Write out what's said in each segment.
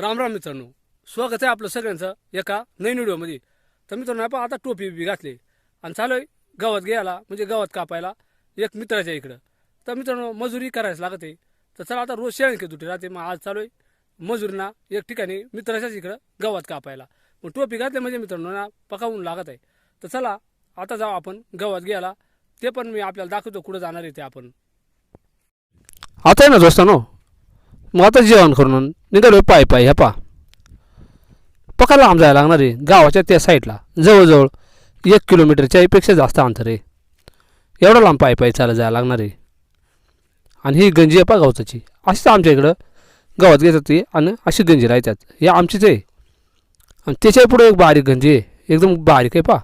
राम राम मित्रांनो. स्वागत आहे आपलं सगळ्यांचं एका नवीन व्हिडिओमध्ये. तर मित्रांनो आपण आता टोपी बी घातली. आणि चालू आहे गावात घ्यायला म्हणजे गावात कापायला एक मित्राच्या इकडं. तर मित्रांनो मजुरी करायच लागत आहे. तर चला आता रोज शेळ्यांकी दुटी राहते. मग आज चालू आहे मजुरींना एक ठिकाणी मित्राच्याच इकडं गावात कापायला. मग टोपी घातली म्हणजे मित्रांनो ना पकावून लागत आहे. तर चला आता जाऊ आपण गावात घ्यायला. ते पण मी आपल्याला दाखवतो कुठं जाणार आहे ते आपण. आता आहे ना दोस्तानो? मग आता जेवण करून निघालो पाय पाय ह्या पा पका लांब जायला लागणार आहे. गावाच्या त्या साईडला जवळजवळ एक किलोमीटरच्या पेक्षा जास्त अंतर आहे. एवढं लांब पाय पाय चालत जायला लागणार आहे. आणि ही गंजी आहे पा गवताची अशीच आमच्या इकडं गावात घेतात ती आणि अशी गंजी राहतात. हे आमचीच आहे. आणि त्याच्या पुढे एक बारीक गंजी आहे. एकदम बारीक आहे पा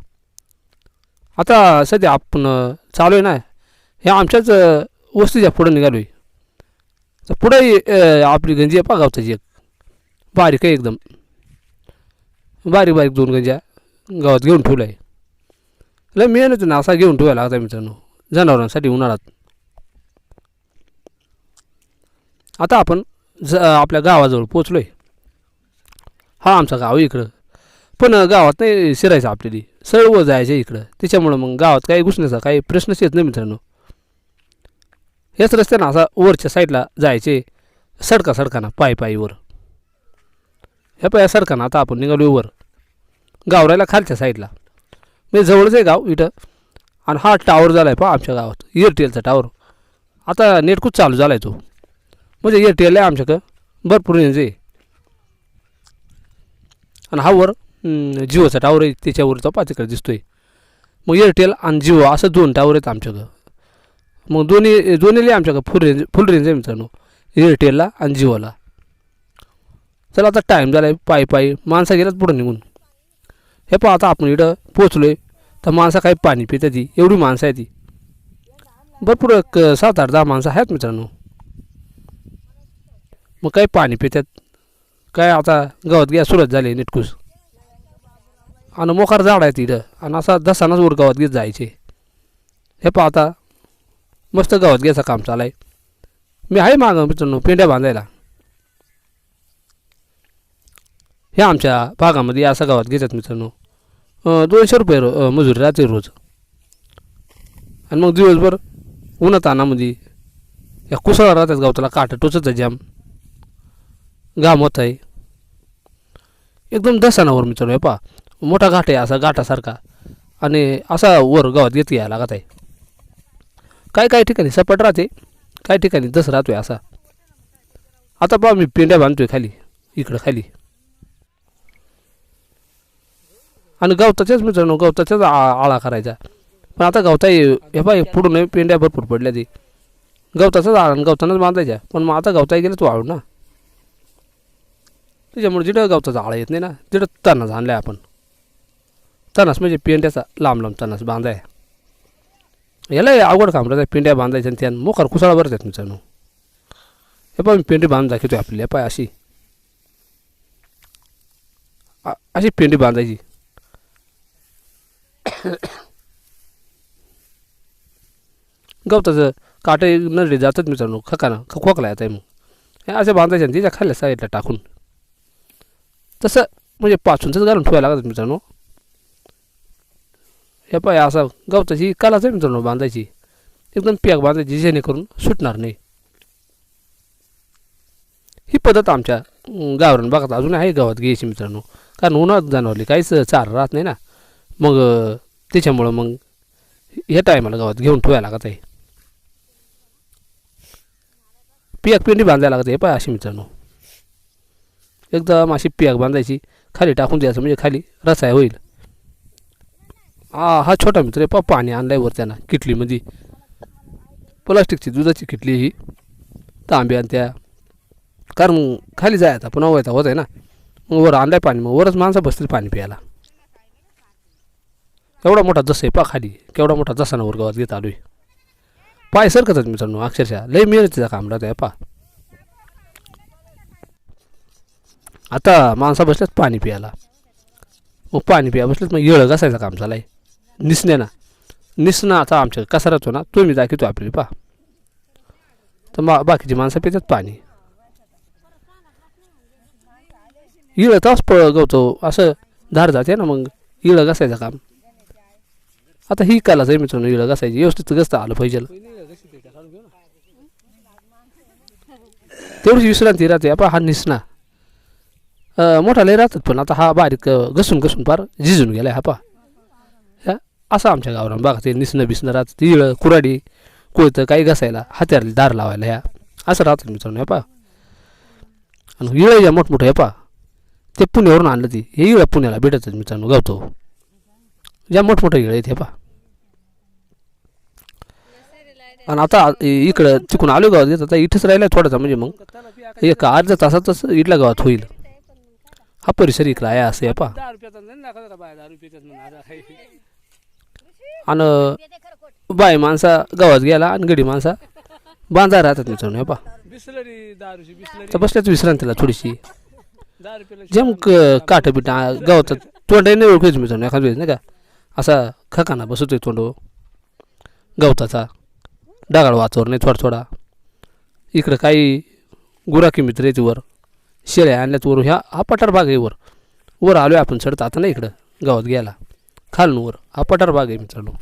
आता सध्या आपण चालू आहे ना. हे आमच्याच वस्तीच्या पुढं निघालो आहे पुढे आपली गंजी आहे पा गावताची एक. बारीक आहे एकदम. बारीक बारीक दोन गंज्या गावात घेऊन ठेवलं आहे. लय मेहनत ना असा घेऊन ठेवायला लागता मित्रांनो. जनावरांसाठी उन्हाळ्यात. आता आपण ज आपल्या गावाजवळ पोचलो आहे हा आमचा गाव आहे इकडं. पण गावात नाही शिरायचं आपल्याला. व जायचं इकडं. त्याच्यामुळं मग गावात काही घुसण्याचा काही प्रश्नच येत नाही मित्रांनो. हेच रस्त्यानं असा वरच्या साईडला जायचे. सडका सडकाना पायी पायीवर ह्या पाया सडकाना आता आपण निघालो वर. गावरायला खालच्या साईडला म्हणजे जवळच आहे गाव इथं. आणि हा टावर झाला आहे पहा आमच्या गावात. एअरटेलचा टावर आता नेटकूच चालू झाला आहे तो? म्हणजे एअरटेल आहे आमच्याकडं. भरपूर रेंज आहे. आणि हा वर जिओचा टावर आहे. त्याच्यावर तो पहा दिसतो आहे मग एअरटेल आणि जिओ असं दोन टावर आहेत आमच्याकडं. मग दोन्ही दोन्हीला आमच्याकडं फुल रेंज फुल रेंज आहे मित्रांनो. एअरटेलला आणि जिओला चला आता टाईम झाला आहे पायी पायी. माणसं गेलाच पुढं निघून. हे पहा आता आपण इकडं पोचलो आहे तर माणसं काही पाणी पिते ती. एवढी माणसं आहे ती. भरपूर एक सात आठ दहा माणसं आहेत मित्रांनो. मग काही पाणी पितात काय आता गवत घ्या सुरत झाले नेटकूस. आणि मोकार झाड आहे तिथं आणि असा दसानाच वर गवत घेत जायचे. हे पाहता आता मस्त गावात घ्यायचं काम चालू आहे मी आहे मागं मित्रांनो पेंड्या बांधायला. हे आमच्या भागामध्ये असं गावात घेतात मित्रांनो. दोनशे रुपये रो मजुरी राहते रोज. आणि मग दिवसभर उन्हात तानामध्ये या कुसळा राहतात गावताला काट टोचत जाम. घाम होत आहे. एकदम दसानावर मित्रांनो हे पहा. मोठा घाट आहे असा घाटासारखा. आणि असा वर गावात घेत यायला लागत आहे. काही काही ठिकाणी? सपाट राहते. काही ठिकाणी? दस राहतोय असा. आता पहा मी पेंड्या बांधतोय खाली. इकडं खाली. आणि गवताच्याच मित्रांनो गवताच्याच आ- आळा करायचा. पण आता गवता हे पाय पुढून पेंड्या भरपूर पडल्या ती. गवताचाच आळा आणि गवतानंच बांधायच्या. पण मग आता गवता गेलं तो वाळू ना. त्याच्यामुळे जिथं गवताचा आळा येत नाही ना तिथं तणास आणलाय आपण. तणास म्हणजे पेंड्याचा लांब लांब तणास बांधाय. याला आवड अवघड काम राहते पेंड्या बांधायच्या आणि त्यानं मोकार कुसाळा भरतात मित्रांनो हे पाय मी पेंडी बांधून दाखवतोय आपली हे पाय अशी अशी पेंडी बांधायची गवताचं काटे नरडे जातात मित्रांनो खकाना ख खोकला येत आहे मग हे असे बांधायचे आणि तिच्या खाल्ल्या साईडला टाकून तसं म्हणजे पाचूनच घालून ठेवायला लागतात मित्रांनो हे पाय असं गवताची कालाच आहे मित्रांनो बांधायची. एकदम पॅक बांधायची जेणेकरून सुटणार नाही. ही पद्धत आमच्या अं, गावरान अजून आहे गावात घ्यायची मित्रांनो. कारण उन्हात जाणवली काहीच चार राहत नाही ना. मग त्याच्यामुळं मग ह्या टायमाला गावात घेऊन ठेवायला लागत आहे. पियाक पेंडी बांधायला लागत हे पाय अशी मित्रांनो. एकदम अशी पियाक बांधायची. खाली टाकून द्यायचं म्हणजे खाली रसाय होईल. हा हा छोटा मित्र आहे. पा पाणी आणलाय वर त्यांना किटलीमध्ये. प्लास्टिकची दुधाची किटली ही. तांब्या आणि त्या कारण खाली जायचा पुन्हा व्हायचा होत आहे ना. मग वर आणलाय पाणी मग वरच माणसं बसतील पाणी प्यायला. एवढा मोठा जस आहे पा खाली. केवढा मोठा जसाना वर गावात घेत आहे पाय सरकतात मित्रांनो अक्षरशः. लय मेहनतीचा काम राहत आहे पा आता माणसा बसल्यात पाणी प्यायला. मग पाणी प्या बसलेत मग येळं घासायचं काम चालाय निसणे ना निसणं आता आमच्या कसा राहतो ना तो मी दाखवतो आपली पा तर मा बाकीची माणसं पितात पाणी. इळं तास पळ गवतो. असं धार जाते ना मग. इळं घासायचं काम. आता ही कलाच आहे मित्रांनो इळं घासायची. व्यवस्थित घसता आलं पाहिजे. तेवढीच विश्रांती राहते. आपण हा निसणा मोठा लय राहतात पण आता हा बारीक घसून घसून फार झिजून गेलाय हा पा असं आमच्या गावरान बघा ते निसणं बिसणं राहतं. इळं कुराडी कोळतं काही घसायला हात्याला दार लावायला ह्या. असं राहतं मित्रांनो हे पा आणि इळं या मोठमोठं हे पा ते पुण्यावरून आणलं ती. हे इळं पुण्याला भेटतच मित्रांनो गावतो. ज्या मोठमोठं इळं आहेत हे पा आणि आता इकडं चिकून आलो गावात येत आता इथंच राहिला थोडासा म्हणजे मग एक अर्ध्या तासातच इथल्या गावात होईल. हा परिसर इकडं आहे असं आहे पा आणि बाय माणसा गावात गेला आणि गडी माणसा बांधा राहतात मित्रांनो हे पा बिसलरी दारूची बिसलरी. तर बसल्याच विश्रांतीला थोडीशी. जेम काठ बिटा गावात तोंडाही नाही ओळखायचं मित्रांनो एखाद वेळेस नाही का? असा खकाना बसतोय तोंड गवताचा डागाळ वातावरण आहे थोडा थोडा इकडं काही गुराकी मित्र आहेत वर. शेळ्या आणल्यात वर. ह्या हा पठार भाग आहे वर. वर आलोय आपण चढता आता नाही इकडं. गावात गेला. खालून हा पठार भाग आहे मित्रांनो.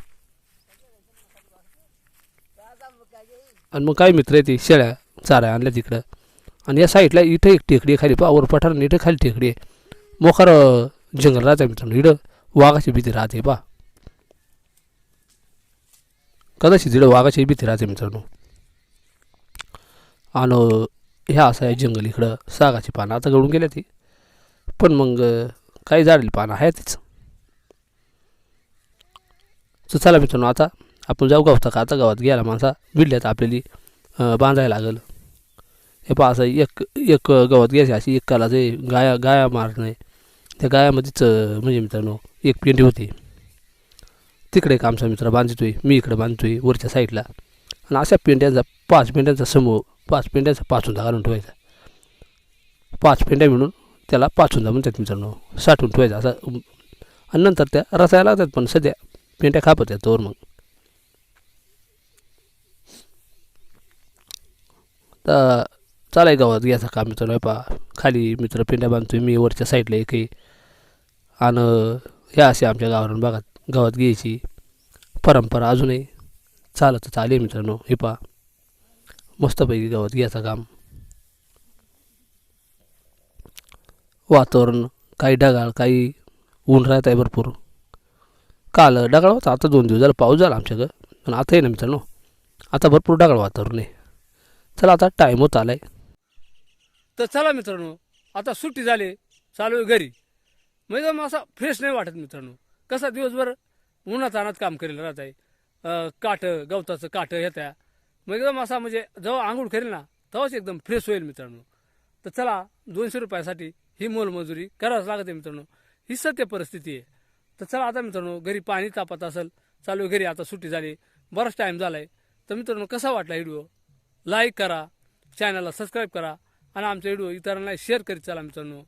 आणि मग काय मित्र आहे ते? शेळ्या चारा आणल्या तिकडं. आणि या साईडला इथं एक टेकडी आहे खाली. पहा वर पठार आणि इथं खाली टेकडी आहे. मोखार जंगल राहते मित्रांनो. इकडं वाघाची भीती राहते बा कदाचित इकडं वाघाची भीती राहते मित्रांनो. आणि ह्या असं आहे जंगल इकडं. सागाची पानं आता गळून गेल्या ती. पण मग काही झाडली पानं आहे तर चला मित्रांनो आता आपण जाऊ गावता का आता गावात गेला माणसा विडल्यात आपल्याली बांधायला लागल. हे पहा असं एक एक गावात घ्यायची अशी एक काला जे गाया गाया मारणं. आहे त्या गायामध्येच म्हणजे मित्रांनो एक पेंडी होती. तिकडे एक आमचा मित्र बांधतोय मी इकडे बांधतोय वरच्या साईडला. आणि अशा पेंड्यांचा पाच पेंड्यांचा समूह पाच पेंड्यांचा पाचुंदा घालून ठेवायचा. पाच पेंड्या मिळून त्याला पाचुंदा म्हणतात मित्रांनो साठवून ठेवायचा. असा आणि नंतर त्या रसायला लागतात पण सध्या पेंड्या खापत होत्या तोवर मग तर चालाय गावात घ्यायचा का मित्र पा खाली मित्र पेंड्या बांधतोय मी वरच्या साईडला एक आणि ह्या असे आमच्या गावावरून बघा गावात घ्यायची परंपरा अजूनही चालत चालेल मित्रांनो हे पा मस्तपैकी गावात घ्यायचं काम वातावरण काही ढगाळ काही ऊन राहत आहे भरपूर काल ढगाळ होता आता दोन दिवस झाला पाऊस झाला आमच्याकडं. पण आता आहे ना मित्रांनो आता भरपूर ढगाळ वातावरण आहे. चला आता टाईम होत आला आहे तर चला मित्रांनो आता सुट्टी झाली चालू आहे घरी. म्हणजे मग असा फ्रेश नाही वाटत मित्रांनो. कसा दिवसभर उन्हात अनात काम करेल राहत आहे. काठं गवताचं काठं येत्या. मग एकदम असा म्हणजे जेव्हा आंघोळ करेल ना तेव्हाच एकदम फ्रेश होईल मित्रांनो. तर चला दोनशे रुपयासाठी ही मोलमजुरी करावंच लागते मित्रांनो. ही सत्य परिस्थिती आहे. तर चला आता मित्रांनो घरी पाणी तापत असेल चालू घरी आता सुट्टी झाली बराच टाईम झाला आहे तर मित्रांनो कसा वाटला व्हिडिओ लाईक करा चॅनलला सबस्क्राईब करा आणि आमचा व्हिडिओ इतरांना शेअर करीत चला मित्रांनो.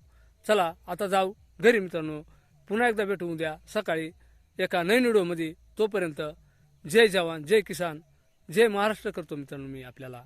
चला आता जाऊ घरी मित्रांनो. पुन्हा एकदा भेटू उद्या सकाळी एका नवीन व्हिडिओमध्ये तोपर्यंत जय जवान जय किसान जय महाराष्ट्र करतो मित्रांनो मी आपल्याला.